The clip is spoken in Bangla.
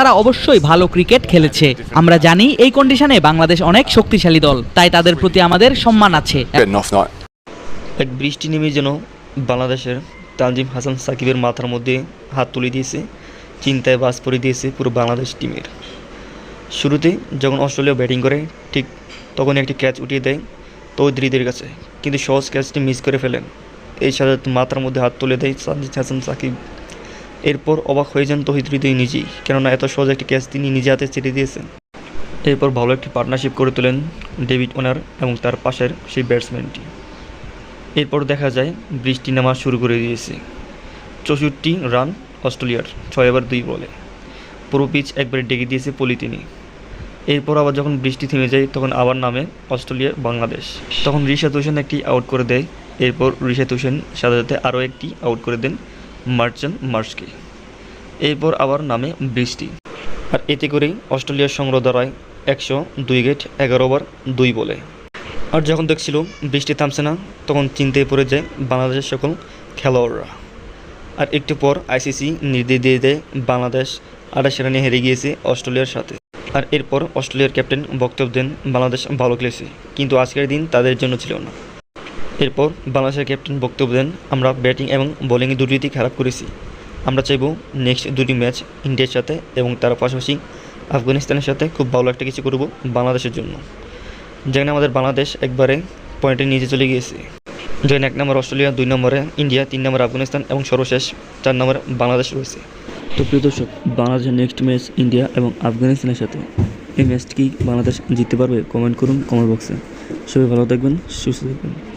তারা অবশ্যই ভালো ক্রিকেট খেলেছে। আমরা জানি এই কন্ডিশনে বাংলাদেশ অনেক শক্তিশালী দল তাই তাদের প্রতি আমাদের সম্মান আছে। বৃষ্টি নেমে যেন বাংলাদেশের তানজিম হাসান সাকিবের মাথার মধ্যে হাত তুলে দিয়েছে চিন্তায় বাস পড়ে দিয়েছে পুরো বাংলাদেশ টিমের। শুরুতে যখন অস্ট্রেলিয়া ব্যাটিং করে ঠিক তখন একটি ক্যাচ উঠিয়ে দেয় তৌদ্রিদের কাছে কিন্তু সহজ ক্যাচটি মিস করে ফেলেন। এই সাথে মাথার মধ্যে হাত তুলে দেয় তানজিম হাসান সাকিব। এরপর অবাক হয়ে যান তহিদ হৃদয় নিজেই, কেননা এত সহজ একটি ক্যাচ তিনি নিজে হাতে ছেড়ে দিয়েছেন। এরপর ভালো একটি পার্টনারশিপ করে তোলেন ডেভিড ওনার এবং তার পাশের সেই ব্যাটসম্যানটি এরপর দেখা যায় বৃষ্টি নামা শুরু করে দিয়েছে। চৌষট্টি রান অস্ট্রেলিয়ার ছয় ওভার দুই বলে। পুরো পিচ একবারে ডেকে দিয়েছে পলিতিনি এরপর আবার যখন বৃষ্টি থেমে যায়, তখন আবার নামে অস্ট্রেলিয়া বাংলাদেশ। তখন রিশাদ হোসেন একটি আউট করে দেয়। এরপর রিশাদ হোসেন সাথে সাথে আরও একটি আউট করে দেন মার্চেন্ট মার্চকে। এরপর আবার নামে বৃষ্টি। আর এতে করেই অস্ট্রেলিয়ার সংগ্রহ দাঁড়ায় একশো দুই গেট এগারো ওভার দুই বলে। আর যখন দেখছিল বৃষ্টি থামছে না, তখন চিন্তায় পড়ে যায় বাংলাদেশের সকল খেলোয়াড়রা। আর একটু পর আইসিসি নির্দেশ দিয়ে দেয় বাংলাদেশ আঠাশ রানে হেরে গিয়েছে অস্ট্রেলিয়ার সাথে। আর এরপর অস্ট্রেলিয়ার ক্যাপ্টেন বক্তব্য দেন বাংলাদেশ ভালো খেলেছে, কিন্তু আজকের দিন তাদের জন্য ছিল না। এরপর বাংলাদেশের ক্যাপ্টেন বক্তব্য দেন, আমরা ব্যাটিং এবং বোলিং দুটিতেই খারাপ করেছি। আমরা চাইব নেক্সট দুটি ম্যাচ ইন্ডিয়ার সাথে এবং তার পাশাপাশি আফগানিস্তানের সাথে খুব ভালো একটা কিছু করব বাংলাদেশের জন্য। যেখানে আমাদের বাংলাদেশ একবারে পয়েন্টে নিচে চলে গিয়েছে। যেখানে এক নম্বর অস্ট্রেলিয়া, দুই নম্বরে ইন্ডিয়া, তিন নম্বরে আফগানিস্তান এবং সর্বশেষ চার নম্বরে বাংলাদেশ রয়েছে। তো প্রিয় দর্শক, বাংলাদেশের নেক্সট ম্যাচ ইন্ডিয়া এবং আফগানিস্তানের সাথে এই ম্যাচটি কি বাংলাদেশ জিততে পারবে? কমেন্ট করুন কমেন্ট বক্সে। সবাই ভালো থাকবেন, সুস্থ থাকবেন।